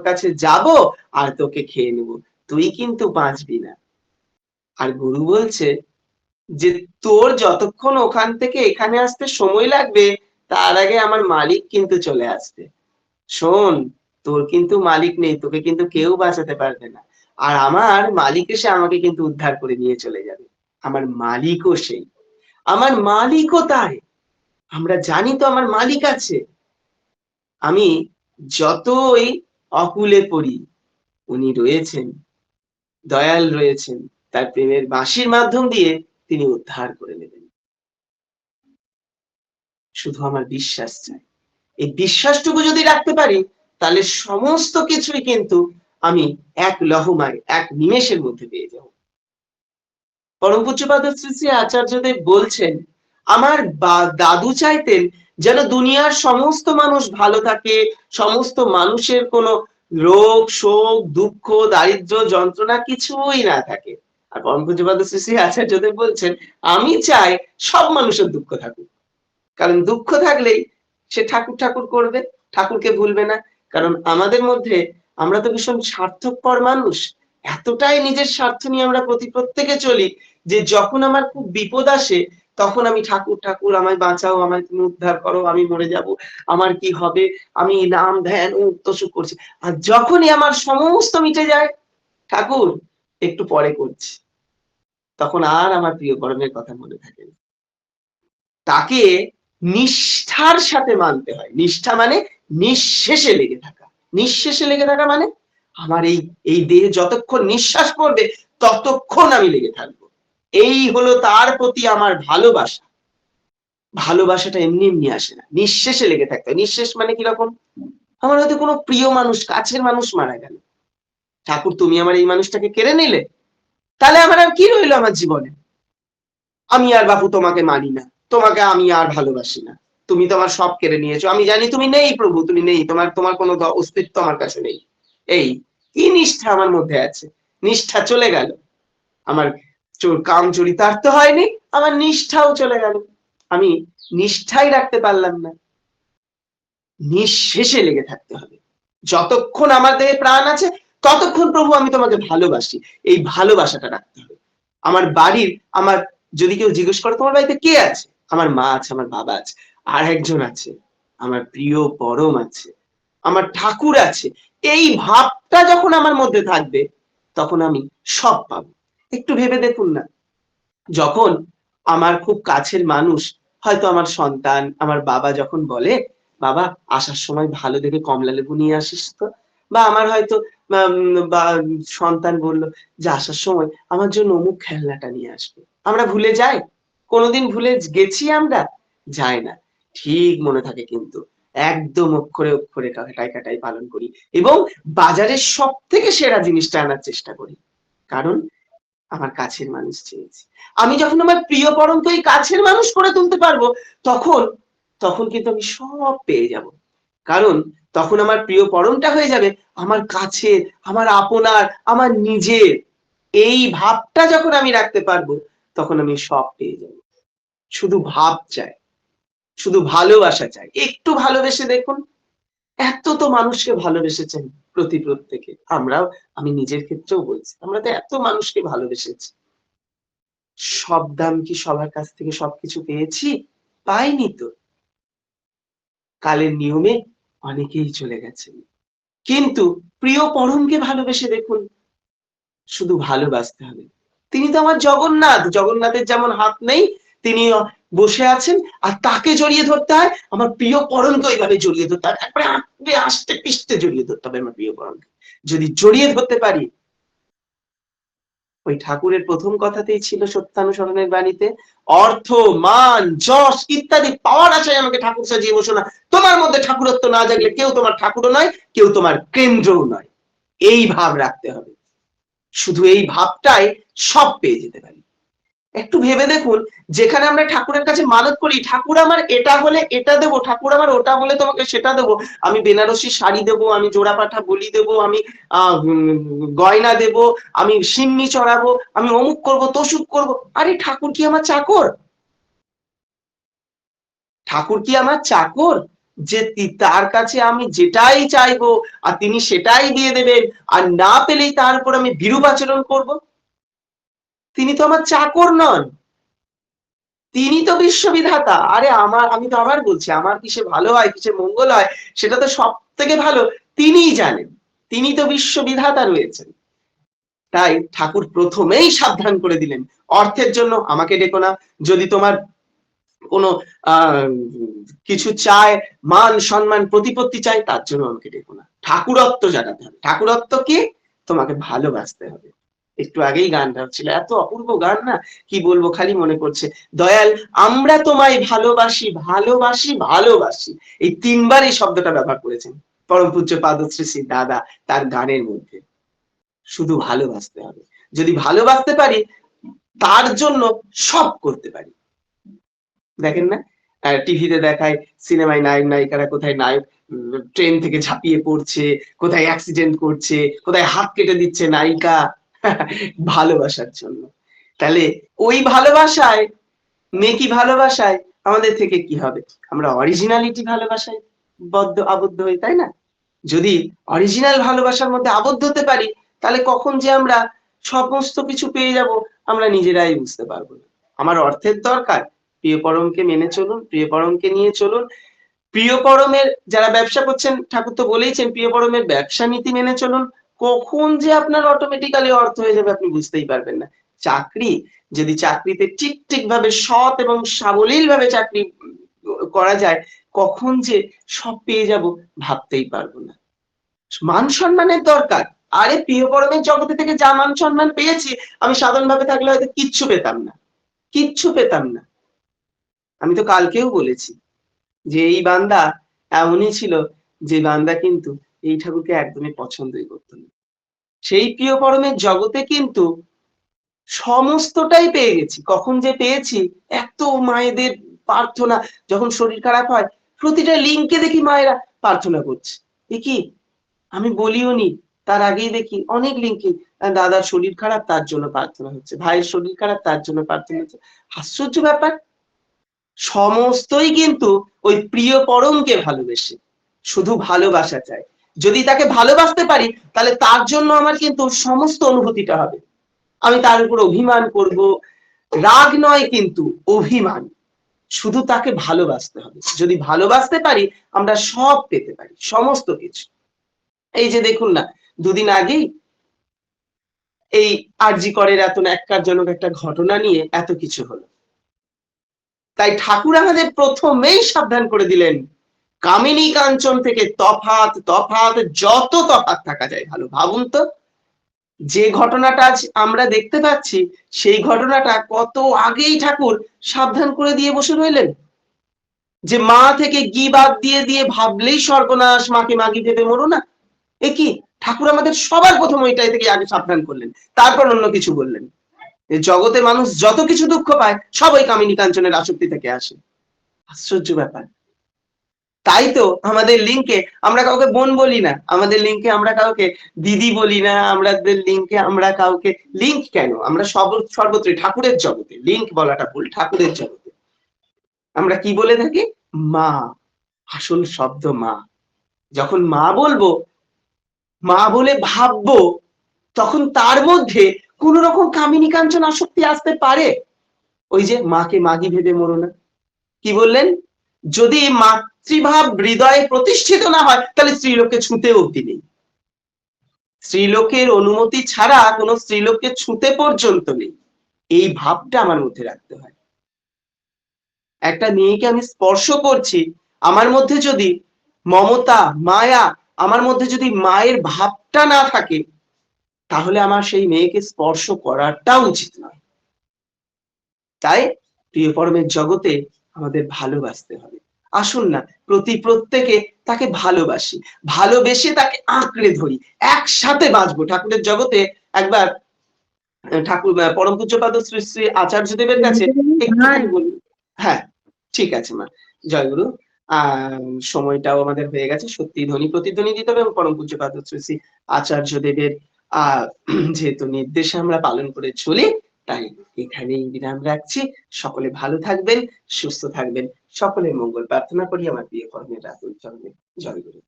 কাছে যাব আর তোকে খেয়ে নেব। তুই কিন্তু বাঁচবি না। আর গুরু বলছে যে, তোর যতক্ষণ ওখান থেকে এখানে আসতে সময় লাগবে, তার আগে আমার মালিক কিন্তু চলে আসবে। শোন, তোর কিন্তু মালিক নেই, তোকে কিন্তু কেউ বাঁচাতে পারবে না। আর আমার মালিক এসে আমাকে কিন্তু উদ্ধার করে নিয়ে চলে যাবে। আমার মালিকও সেই। আমার মালিকও তাই। আমরা জানি তো আমার মালিক আছে। আমি যতই অকুলে পড়ি। উনি রয়েছেন, দয়াল রয়েছেন, তার প্রেমের বাঁশির মাধ্যম দিয়ে তিনি উদ্ধার করে নেবেন। শুধু আমার বিশ্বাস চাই। এই বিশ্বাসটুকু যদি রাখতে পারি, তাহলে সমস্ত কিছুই কিন্তু আমি এক লহমায়, এক নিমেষের মধ্যে পেয়ে যাব। পরম পূজ্যপাদ শ্রী শ্রী আচার্যদেব বলছেন, আমার দাদু চাইতেন যেন দুনিয়ার সমস্ত মানুষ ভালো থাকে, সমস্ত মানুষের কোনো রোগ, শোক, দুঃখ, দারিদ্র, যন্ত্রণা কিছুই না থাকে। আর পরম পূজ্যপাদ শ্রী আচার্যদেব বলছেন, আমি চাই সব মানুষের দুঃখ থাকুক। কারণ দুঃখ থাকলেই সে ঠাকুর ঠাকুর করবে, ঠাকুরকে ভুলবে না। কারণ আমাদের মধ্যে আমরা তো ভীষণ স্বার্থপর মানুষ। এতটাই নিজের স্বার্থ নিয়ে আমরা প্রতি প্রত্যেকে চলি যে যখন আমার খুব বিপদ আসে তখন আমি ঠাকুর ঠাকুর, আমায় বাঁচাও, আমায় তুমি উদ্ধার করো, আমি মরে যাব। আমার কি হবে? আমি নাম, ধ্যান উত্তসুখ করছি। আর যখনই আমার সমস্ত মিটে যায়, ঠাকুর, একটু পরে করছি। তখন আর আমার প্রিয় পরমের কথা মনে থাকে তাকে নিষ্ঠার সাথে মানতে হয়। নিষ্ঠা মানে নিঃশেষে লেগে থাকা। নিঃশেষে লেগে থাকা মানে আমার এই এই দেহে যতক্ষণ নিঃশ্বাস পড়বে, ততক্ষণ আমি লেগে থাকব। এই হলো তার প্রতি আমার ভালোবাসা। ভালোবাসাটা এমনি এমনি আসে না। নিঃশেষে লেগে থাকতে নিঃশেষ মানে কীরকম? আমার হয়তো কোনো প্রিয় মানুষ, কাছের মানুষ মারা গেল। ঠাকুর, তুমি আমার এই মানুষটাকে কেড়ে নিলে? তাহলে আমার আর কি রইল আমার জীবনে? আমি আর বাপু তোমাকে মানি না। তোমাকে আমি আর ভালোবাসি না। তুমি তোমার সব কেড়ে নিয়েছো। আমি জানি তুমি নেই প্রভু, তুমি নেই। তোমার তোমার কোনো অস্তিত্ব আমার কাছে নেই। এই, কি নিষ্ঠা আমার মধ্যে আছে? নিষ্ঠা চলে গেল। আমার কাম চরিতার্থ হয়নি। আমার নিষ্ঠাও চলে গেল। আমি নিষ্ঠাই রাখতে পারলাম না। নিঃশেষে লেগে থাকতে হবে। যতক্ষণ আমার দেহে প্রাণ আছে, ততক্ষণ প্রভু আমি তোমাকে ভালোবাসি। এই ভালোবাসাটা রাখতে হবে। আমার বাড়ির, আমার যদি কেউ জিজ্ঞেস করে, তোমার বাড়িতে কে আছে? আমার মা আছে, আমার বাবা আছে, আর একজন আছে। আমার প্রিয় পরম আছে। আমার ঠাকুর আছে। এই ভাবটা যখন আমার মধ্যে থাকবে, তখন আমি সব পাবো। একটু ভেবে দেখুন না। যখন আমার খুব কাছের মানুষ, হয়তো আমার সন্তান, আমার বাবা যখন বলে, বাবা, আসার সময় ভালো দেখে কমলা লেবু নিয়ে আসিস তো? বা আমার হয়তো সন্তান বলল, যে আসার সময় আমার জন্য অমুক খেলনাটা নিয়ে আসবে। আমরা ভুলে যাই। কোনোদিন ভুলে গেছি আমরা? যাই না। ঠিক মনে থাকে কিন্তু। একদম অক্ষরে অক্ষরে কাটাই কাটাই পালন করি এবং বাজারের সব থেকে সেরা জিনিসটা আনার চেষ্টা করি। কারণ আমার কাছের মানুষ চেয়েছি। আমি যখন আমার প্রিয় পরন্ত এই কাছের মানুষ করে তুলতে পারব, তখন তখন কিন্তু আমি সব পেয়ে যাব। কারণ, তখন আমার প্রিয় পরমটা হয়ে যাবে আমার কাছে আমার আপনার, আমার নিজের। এই ভাবটা যখন আমি রাখতে পারব, তখন আমি সব পেয়ে যাব। শুধু ভাব চাই, শুধু ভালোবাসা চাই। একটু ভালোবেসে দেখুন এত তো মানুষকে ভালোবেসেছেন প্রতি প্রত্যেকে। আমরাও, আমি নিজের ক্ষেত্রেও বলছি, আমরা তো এত মানুষকে ভালোবেসেছি। সব দাম কি সবার কাছ থেকে সবকিছু পেয়েছি? পাইনি তো। কালের নিয়মে অনেকেই চলে গেছেন। কিন্তু প্রিয় পরমকে ভালোবেসে দেখুন, শুধু ভালোবাসতে হবে। তিনি তো আমার জগন্নাথ। জগন্নাথের যেমন হাত নেই তিনি বসে আছেন আর তাকে জড়িয়ে ধরতে হয়। আমার প্রিয় পরমকে ওইভাবে জড়িয়ে ধরতে হয়। একবারে আঁকড়ে আসতে পিসতে জড়িয়ে ধরতে হবে আমার প্রিয় পরমকে। যদি জড়িয়ে ধরতে পারি, ওই ঠাকুরের প্রথম কথাতেই ছিল সত্যানুসরণের বাণীতে, অর্থ, মান, যশ ইত্যাদি পাওয়ার আছে আমাকে ঠাকুর সাজিয়ে বসো না। তোমার মধ্যে ঠাকুরত্ব না জাগলে কেউ তোমার ঠাকুরও নয়, কেউ তোমার কেন্দ্রও নয়। এই ভাব রাখতে হবে। শুধু এই ভাবটাই সব পেয়ে যেতে পারি। একটু ভেবে দেখুন, যেখানে আমরা ঠাকুরের কাছে মানত করি, ঠাকুর আমার এটা হলে এটা দেবো, ঠাকুর আমার ওটা হলে তোমাকে সেটা দেবো, আমি বেনারসি শাড়ি দেবো, আমি জোড়া পাঠা বলি দেবো, আমি গয়না দেব, আমি সিন্নি চড়াবো, আমি অমুক করব, তসুক করব, আরে ঠাকুর কি আমার চাকর? ঠাকুর কি আমার চাকর? যে তার কাছে আমি যেটাই চাইব, আর তিনি সেটাই দিয়ে দেবেন, আর না পেলেই তার উপর আমি বিরূপ আচরণ করব। তিনি তো আমার চাকর নন। তিনি তো বিশ্ববিধাতা। আরে আমার, আমি তো আবার বলছি, আমার কিসে ভালো হয়, কিসে মঙ্গল হয়, সেটা তো সব থেকে ভালো। তিনিই জানেন, তিনি তো বিশ্ববিধাতা রয়েছেন। তাই ঠাকুর প্রথমেই সাবধান করে দিলেন। অর্থের জন্য আমাকে ডেকো না। যদি তোমার কোনো কিছু চায়, মান, সম্মান, প্রতিপত্তি চায়, তার জন্য আমাকে ডেকো না। ঠাকুরত্ব জানাতে হবে। ঠাকুরত্ব কি তোমাকে ভালোবাসতে হবে। একটু আগেই গানটা ছিল। এত অপূর্ব গান না? কি বলব, খালি মনে করছে দয়াল, আমরা তোমায় ভালোবাসি ভালোবাসি ভালোবাসি। এই তিনবার এই শব্দটা ব্যবহার করেছেন। পরম পূজ্য পাদশ্রী শ্রী দাদা তার গানের মধ্যে। শুধু ভালোবাসতে হবে। যদি ভালোবাসতে পারি, তার জন্য সব করতে পারি। দেখেন না? টিভিতে দেখায়, সিনেমায় নায়ক, নায়িকারা কোথায় নায়ক ট্রেন থেকে ঝাঁপিয়ে পড়ছে, কোথায় অ্যাক্সিডেন্ট করছে, কোথায় হাত কেটে দিচ্ছে নায়িকা। ভালোবাসার জন্য। তাহলে ওই ভালোবাসায় মেকি ভালোবাসায়, আমাদের থেকে কি হবে? আমরা অরিজিনালিটি ভালোবাসায় বদ্ধ, আবদ্ধ হই, তাই না? যদি অরিজিনাল ভালোবাসার মধ্যে আবদ্ধ হতে পারি, তাহলে কখন যে আমরা সমস্ত কিছু পেয়ে যাব, আমরা নিজেরাই বুঝতে পারব না। আমার অর্থের দরকার, প্রিয় পরমকে মেনে চলুন, প্রিয় পরমকে নিয়ে চলুন। প্রিয় পরমের, যারা ব্যবসা করছেন, ঠাকুর তো বলেইছেন, প্রিয় পরমের ব্যবসা নীতি মেনে চলুন। কখন যে আপনার অটোমেটিক্যালি অর্থ হয়ে যাবে আপনি বুঝতেই পারবেন না। চাকরি, যদি চাকরিতে ঠিক ঠিক ভাবে সৎ এবং সাবলীল ভাবে চাকরি করা যায়, কখন যে সব পেয়ে যাব ভাবতেই পারব না। মান সম্মানের দরকার। আরে প্রিয় পরমের জগতে থেকে যা মান সম্মান পেয়েছি, আমি সাধারণভাবে থাকলে হয়তো কিচ্ছু পেতাম না। কিচ্ছু পেতাম না। আমি তো কালকেও বলেছি যে এই বান্দা এমনই ছিল যে বান্দা কিন্তু এই ঠাকুরকে একদমই পছন্দই করতো না। সেই প্রিয় পরমের জগতে কিন্তু সমস্তটাই পেয়ে গেছি। কখন যে পেয়েছি, এত মায়েদের প্রার্থনা, যখন শরীর খারাপ হয়, প্রতিটা লিঙ্কে দেখি মায়েরা প্রার্থনা করছে। এ কি? আমি বলিও নি, তার আগেই দেখি অনেক লিঙ্কে দাদার শরীর খারাপ, তার জন্য প্রার্থনা হচ্ছে। ভাইয়ের শরীর খারাপ, তার জন্য প্রার্থনা হচ্ছে। আশ্চর্য ব্যাপার, সমস্তই কিন্তু ওই প্রিয় পরমকে ভালোবেসে, শুধু ভালোবাসা চাই যদি তাকে ভালোবাসতে পারি, তাহলে তার জন্য আমার কিন্তু সমস্ত অনুভূতিটা হবে। আমি তার উপর অভিমান করব, রাগ নয় কিন্তু অভিমান। শুধু তাকে ভালোবাসতে হবে। যদি ভালোবাসতে পারি, আমরা সব পেতে পারি, সমস্ত কিছু। এই যে দেখুন না, দুদিন আগেই এই আরজি করের এত ন্যাক্কারজনক একটা ঘটনা নিয়ে এত কিছু হলো। তাই ঠাকুর আমাদের প্রথমেই সাবধান করে দিলেন কামিনী কাঞ্চন থেকে তফাত তফাত যত তফাত থাকা যায়, ভালো ভাবুন তো। যে ঘটনাটা আজ আমরা দেখতে পাচ্ছি, সেই ঘটনাটা কত আগেই ঠাকুর সাবধান করে দিয়ে বসে রইলেন। যে মা থেকে গি বাদ দিয়ে দিয়ে ভাবলেই সর্বনাশ মাকে মাগি ভেবে মরো না। এ কি? ঠাকুর আমাদের সবার প্রথম ওইটাই থেকে আগে সাবধান করলেন। তারপর অন্য কিছু বললেন। জগতে মানুষ যত কিছু দুঃখ পায়, সব ওই কামিনী কাঞ্চনের আসক্তি থেকে আসে। আশ্চর্য ব্যাপার। তাই তো আমাদের লিঙ্কে আমরা কাউকে বোন বলি না, আমাদের লিঙ্কে আমরা কাউকে দিদি বলি না, আমাদের লিঙ্কে আমরা কাউকে লিঙ্ক কেন? আমরা সব, সর্বত্রই ঠাকুরের জগতে লিঙ্ক বলাটা ভুল, ঠাকুরের জগতে। আমরা কি বলে থাকি? মা, আসল শব্দ মা। যখন মা বলব, মা বলে ভাববো, তখন তার মধ্যে কোন রকম কামিনী কাঞ্চন আসক্তি আসতে পারে। ওই যে মাকে মাগি ভেবে মরো না। কি বললেন? যদি মাতৃভাব হৃদয়ে প্রতিষ্ঠিত না হয়, তাহলে স্ত্রীলোককে ছুঁতে অব্দি নেই। স্ত্রীলোকের অনুমতি ছাড়া কোনো স্ত্রীলোককে ছুঁতে পর্যন্ত নেই। এই ভাবটা আমার মধ্যে রাখতে হয়। একটা মেয়েকে আমি স্পর্শ করছি, আমার মধ্যে যদি মমতা, মায়া, আমার মধ্যে যদি মায়ের ভাবটা না থাকে, তাহলে আমার সেই মেয়েকে স্পর্শ করাটা উচিত নয়। তাই প্রিয় পরমের জগতে আমাদের ভালোবাসতে হবে। আসুন না প্রতি প্রত্যেকে তাকে ভালোবাসি ভালোবেসে তাকে আঁকড়ে ধরি একসাথে বাঁচবো। ঠাকুরের জগতে একবার ঠাকুর পরম পূজ্যপাদ শ্রী শ্রী আচার্য দেবের কাছে হ্যাঁ ঠিক আছে মা জয়গুরু। আহ সময়টাও আমাদের হয়ে গেছে সত্যি ধ্বনি প্রতিধ্বনি দিতে হবে এবং পরম পূজ্যপাদ শ্রী শ্রী আচার্য দেবের আহ যেহেতু নির্দেশে আমরা পালন করে চলি তাই এখানেই বিরাম রাখছি। সকলে ভালো থাকবেন, সুস্থ থাকবেন। সকলের মঙ্গল প্রার্থনা করি, আমার বিয়ে কর্মের রাতুল চরণে জয় গুরু।